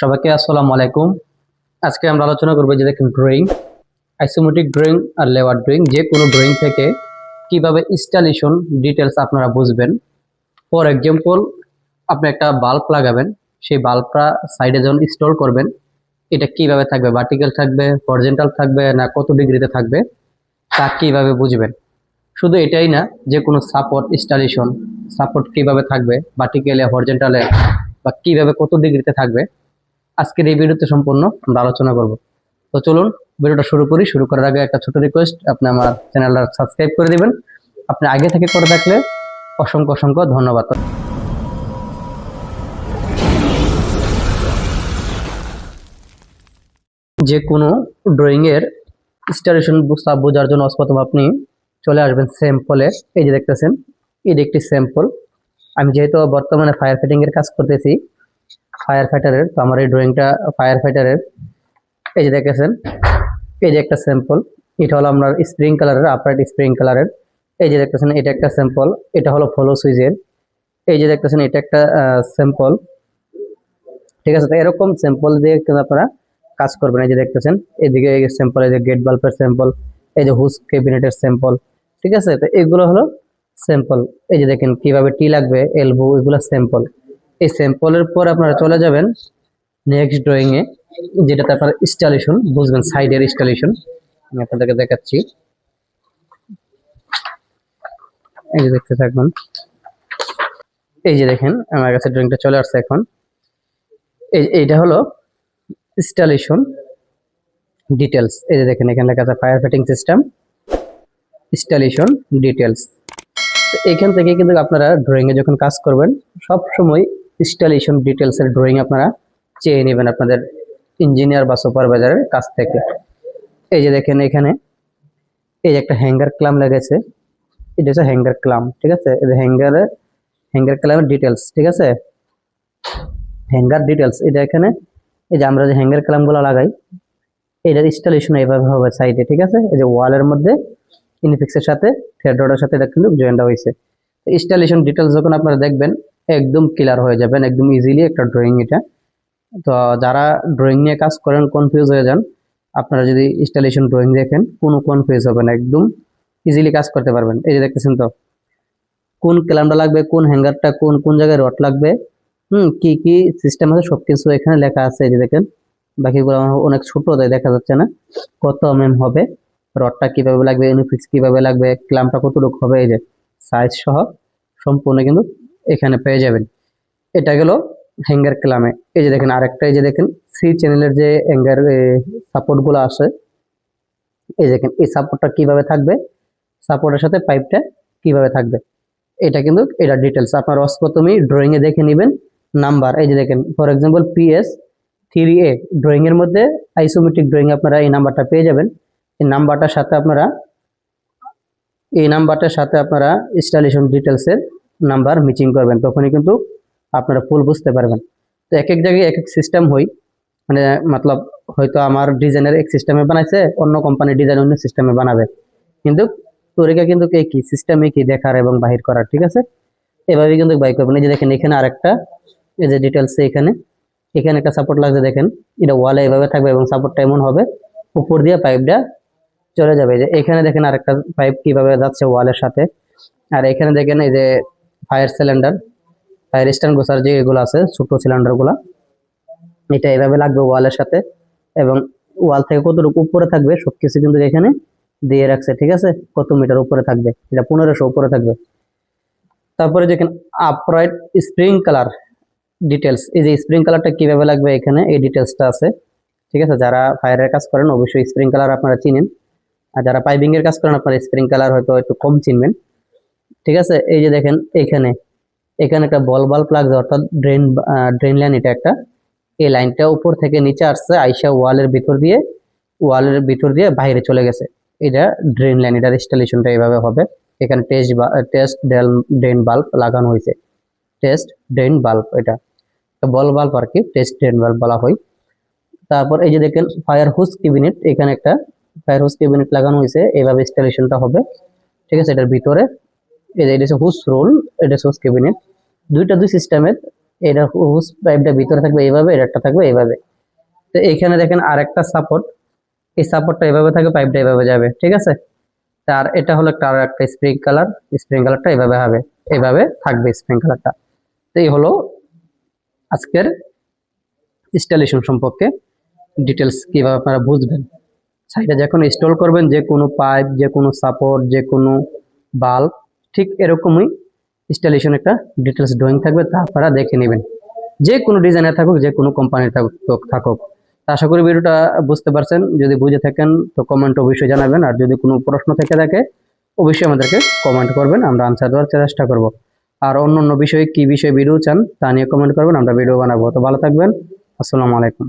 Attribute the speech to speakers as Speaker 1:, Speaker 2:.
Speaker 1: সবাইকে আসসালামু আলাইকুম। আজকে আমরা আলোচনা করব যে দেখেন ড্রয়িং আইসোমেটিক ড্রয়িং আর লেওয়ার ড্রয়িং, যে কোনো ড্রয়িং থেকে কীভাবে ইনস্টলেশন ডিটেলস আপনারা বুঝবেন। ফর এক্সাম্পল আপনি একটা বাল্ব লাগাবেন, সেই বাল্বটা সাইডে যখন ইনস্টল করবেন, এটা কীভাবে থাকবে? ভার্টিক্যাল থাকবে হরিজেন্টাল থাকবে, না কত ডিগ্রিতে থাকবে? তা কীভাবে বুঝবেন? শুধু এটাই না, যে কোনো সাপোর্ট ইনস্টলেশন সাপোর্ট কীভাবে থাকবে? ভার্টিক্যালে হরিজেন্টালে বা কীভাবে কত ডিগ্রিতে থাকবে? আজকের এই ভিডিওতে সম্পূর্ণ আমরা আলোচনা করব। তো চলুন ভিডিওটা শুরু করি। শুরু করার আগে একটা ছোট রিকোয়েস্ট আপনি আমার চ্যানেলটা সাবস্ক্রাইব করে দিবেন। আপনি আগে থেকে করে থাকলে অসংখ্য অসংখ্য ধন্যবাদ। যে কোনো ড্রয়িংয়ের ইনস্টলেশন বোঝার জন্য প্রথম আপনি চলে আসবেন স্যাম্পলে এই যে দেখতেছেন, এটি একটি স্যাম্পল আমি যেহেতু বর্তমানে ফায়ার ফাইটিংয়ের কাজ করতেছি ফায়ার ফাইটারের তো আমার এই ড্রয়িংটা ফায়ার ফাইটারের এই যে দেখেছেন, এই যে একটা স্যাম্পল এটা হলো আপনার স্প্রিং কালারের আপরাইট স্প্রিং কালারের এই যে দেখতেছেন, এটা একটা স্যাম্পল এটা হলো ফলো সুইচের এই যে দেখতেছেন, এটা একটা স্যাম্পল ঠিক আছে এরকম স্যাম্পল দিয়ে কিন্তু আপনারা কাজ করবেন। এই যে দেখতেছেন, এদিকে এই স্যাম্পল এই যে গেট বাল্বের স্যাম্পল এই যে হুস ক্যাবিনেটের স্যাম্পল ঠিক আছে, তো এগুলো হলো স্যাম্পল এই যে দেখেন, কীভাবে টি লাগবে এলবো এগুলো স্যাম্পল এই স্যাম্পলের পর আপনারা চলে যাবেন নেক্সট ড্রয়িংয়ে যেটাতে আপনার ইনস্টলেশন বুঝবেন সাইডের ইনস্টলেশন আমি আপনাদেরকে দেখাচ্ছি। এই যে দেখতে থাকবেন। এই যে দেখেন, আমার কাছে ড্রয়িংটা চলে আসছে এখন। এই, এইটা হলো ইনস্টলেশন ডিটেলস এই যে দেখেন, এখানে লেখা আছে fire fighting system installation details এখান থেকে কিন্তু আপনারা ড্রয়িংয়ে যখন কাজ করবেন সব সময় ইনস্টলেশন ডিটেলসের ড্রয়িং আপনারা চেয়ে নেবেন আপনাদের ইঞ্জিনিয়ার বা সুপারভাইজারের কাছ থেকে। এই যে দেখেন এখানে, এই যে একটা হ্যাঙ্গার ক্লাম লেগেছে। এটা হচ্ছে হ্যাঙ্গার ক্লাম ঠিক আছে? এই যে হ্যাঙ্গারে হ্যাঙ্গার ক্লামের ডিটেলস ঠিক আছে? হ্যাঙ্গার ডিটেলস এটা এখানে, এই যে আমরা যে হ্যাঙ্গার ক্লামগুলো লাগাই, এটার ইনস্টলেশন এইভাবে হবে সাইডে ঠিক আছে? এই যে ওয়ালের মধ্যে ইনফিক্সের সাথে থ্রেড সাথে এটা কিন্তু জয়েন্ট হয়েছে। ইনস্টলেশন ডিটেলস যখন আপনারা দেখবেন একদম ক্লিয়ার হয়ে যাবেন, একদম ইজিলি একটা ড্রয়িং এটা। তো যারা ড্রয়িং নিয়ে কাজ করেন কনফিউজ হয়ে যান, আপনারা যদি ইনস্টলেশন ড্রয়িং দেখেন, কোনো কনফিউজ হবে না, একদম ইজিলি কাজ করতে পারবেন। এই যে দেখতেছেন তো, কোন ক্যালামটা লাগবে, কোন হ্যাঙ্গারটা কোন কোন জায়গায় রড লাগবে, হুম, কি কি সিস্টেম আছে সব কিছু এখানে লেখা আছে, এই যে দেখেন। বাকিগুলো অনেক ছোট, তাই দেখা যাচ্ছে না, কত এম হবে রডটা কীভাবে লাগবে ইউনিফিক্স কীভাবে লাগবে ক্লামটা কতটুকু হবে, এই যে সাইজ সহ, সম্পূর্ণ কিন্তু এখানে পেয়ে যাবেন। এটা গেল হ্যাঙ্গার ক্লামে এই যে দেখেন, আরেকটা এই যে দেখেন সি চ্যানেলের যে হ্যাঙ্গার সাপোর্টগুলো আসে এই দেখেন, এই সাপোর্টটা কীভাবে থাকবে? সাপোর্টের সাথে পাইপটা কীভাবে থাকবে? এটা কিন্তু, এটা ডিটেলস আপনার রস প্রথমেই ড্রয়িংয়ে দেখে নেবেন নাম্বার এই যে দেখেন for example PS three A ড্রয়িংয়ের মধ্যে আইসোমেট্রিক ড্রয়িং আপনারা এই নাম্বারটা পেয়ে যাবেন। এই নাম্বারটার সাথে আপনারা, এই নাম্বারটার সাথে আপনারা ইনস্টলেশন ডিটেলসের নাম্বার মিচিং করবেন, তখনই কিন্তু আপনারা ফুল বুঝতে পারবেন। তো এক এক জায়গায় এক এক সিস্টেম হই। মানে মতলব হয়তো আমার ডিজাইনের এক সিস্টেমে বানাইছে, অন্য কোম্পানির ডিজাইন অন্য সিস্টেমে বানাবে। কিন্তু তরিকা কিন্তু কি সিস্টেমে কি দেখার এবং বাহির করার, ঠিক আছে? এভাবে কিন্তু বাই করবেন। এই যে দেখেন, এখানে আরেকটা, এই যে ডিটেলস এখানে এখানে একটা সাপোর্ট লাগছে, দেখেন। এটা ওয়ালে এভাবে থাকবে এবং সাপোর্টটা এমন হবে, উপর দিয়ে পাইপটা চলে যাবে। যে এখানে দেখেন আরেকটা পাইপ কীভাবে যাচ্ছে ওয়ালের সাথে। আর এখানে দেখেন এই যে ফায়ার সিলিন্ডার, ফায়ার স্ট্যান্ড গোসার যে এগুলো আছে, ছোট সিলিন্ডারগুলো, এটা এভাবে লাগবে ওয়ালের সাথে এবং ওয়াল থেকে কতটুকু উপরে থাকবে সবকিছু কিন্তু এখানে দিয়ে রাখছে, ঠিক আছে? কত মিটার উপরে থাকবে? এটা পনেরোশো উপরে থাকবে। তারপরে যেখানে আপরাইট স্প্রিং কালার ডিটেলস এই যে স্প্রিং কালারটা কীভাবে লাগবে এখানে, এই ডিটেলসটা আছে, ঠিক আছে? যারা ফায়ারের কাজ করেন, অবশ্যই স্প্রিং কালার আপনারা চিনেন। আর যারা পাইপিংয়ের কাজ করেন, আপনারা স্প্রিং কালার হয়তো একটু কম চিনবেন। ঠিক আছে? এই যে দেখেন, এখানে। এখানে একটা বল বাল্ব লাগছে, অর্থাৎ ড্রেন ড্রেন লাইন এটা একটা। এই লাইনটা উপর থেকে নিচে আসছে, আইসা ওয়ালের ভিতর দিয়ে, ওয়ালের ভিতর দিয়ে বাইরে চলে গেছে। এটা ড্রেন লাইন, এটার ইনস্টলেশনটা এইভাবে হবে। এখানে টেস্ট টেস্ট ড্রেন বাল্ব লাগানো হয়েছে। টেস্ট ড্রেন বাল্ব এটা। বল বাল্ব আর কি টেস্ট ড্রেন বাল্ব বলা হয়। তারপর এই যে দেখেন ফায়ার হুস ক্যাবিনেট এখানে একটা ফায়ার হুস ক্যাবিনেট লাগানো হয়েছে। এইভাবে ইনস্টলেশনটা হবে। ঠিক আছে, এটার ভিতরে। এই এটা হুস রোল, এটা হুস ক্যাবিনেট। দুইটা দুই সিস্টেমের, এটা হুস পাইপটা ভিতরে থাকবে এইভাবে একটা থাকবে এইভাবে। তো এইখানে দেখেন আরেকটা সাপোর্ট, এই সাপোর্টটা এভাবে থাকে পাইপটা এভাবে যাবে, ঠিক আছে? তার এটা হলো একটা আর একটা স্প্রিং কালার, স্প্রিং কালারটা এভাবে হবে এভাবে থাকবে স্প্রিং কালারটা। তো এই হলো আজকের ইনস্টলেশন সম্পর্কে ডিটেলস কীভাবে আপনারা বুঝবেন। সাইডে যখন ইনস্টল করবেন, যে কোনো পাইপ যে কোনো সাপোর্ট যে কোনো বাল্ব ঠিক এরকমই ইনস্টলেশন একটা ডিটেলস ড্রয়িং থাকবে, তা আপনারা দেখে নেবেন। যে কোনো ডিজাইনের থাকুক, যে কোনো কোম্পানির থাকুক থাকুক। আশা করি ভিডিওটা বুঝতে পারছেন। যদি বুঝে থাকেন, তো কমেন্ট অবশ্যই জানাবেন। আর যদি কোনো প্রশ্ন থেকে থাকে, অবশ্যই আমাদেরকে কমেন্ট করবেন। আমরা আনসার দেওয়ার চেষ্টা করব। আর অন্য অন্য বিষয়ে কি বিষয়ে ভিডিও চান, তা নিয়ে কমেন্ট করবেন। আমরা ভিডিও বানাবো। তো ভালো থাকবেন। আসসালামু আলাইকুম।